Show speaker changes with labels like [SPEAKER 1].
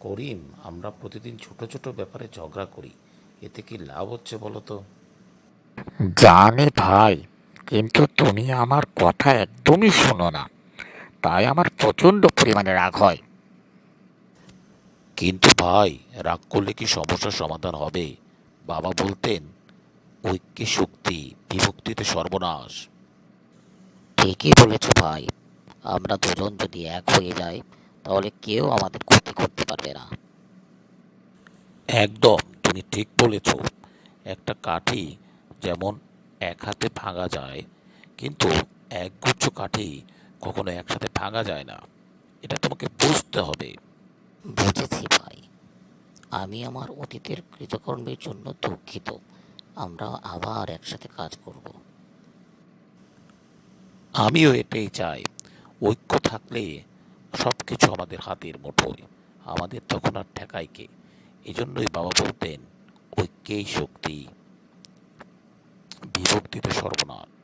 [SPEAKER 1] করিম আমরা প্রতিদিন ছোট ছোট ব্যাপারে ঝগড়া করি। এতে কি লাভ হচ্ছে বলো তো?
[SPEAKER 2] জানি ভাই কিন্তু তুমি আমার কথা একদমই শোনো না। তাই আমার প্রচণ্ড পরিমাণে রাগ হয়।
[SPEAKER 1] কিন্তু ভাই রাগ করলে কি সমস্যার সমাধান হবে? বাবা বলতেন ঐক্যে শক্তি বিভক্তিতে সর্বনাশ।
[SPEAKER 2] ঠিকই বলেছ ভাই। আমরা দুজন যদি এক হয়ে যাই তাহলে কেউ আমাদের ক্ষতি করতে পারবে না।
[SPEAKER 1] একদম তুমি ঠিক বলেছ। একটা কাঠি যেমন এক হাতে ভাঙা যায় কিন্তু একগুচ্ছ কাঠি কখনো একসাথে ভাঙা যায় না। এটা তোমাকে বুঝতে হবে।
[SPEAKER 2] বুঝেছি ভাই। আমি আমার অতীতের কৃতকর্মের জন্য দুঃখিত। আমরা আবার একসাথে কাজ করব।
[SPEAKER 1] আমিও এটাই চাই। ঐক্য থাকলে সব কিছু আমাদের হাতের মুঠোয়। আমাদের তখন আর ঠেকায় কে? এই জন্যই বাবা বলতেন ঐক্যেই শক্তি বিভক্তিতে সর্বনাশ।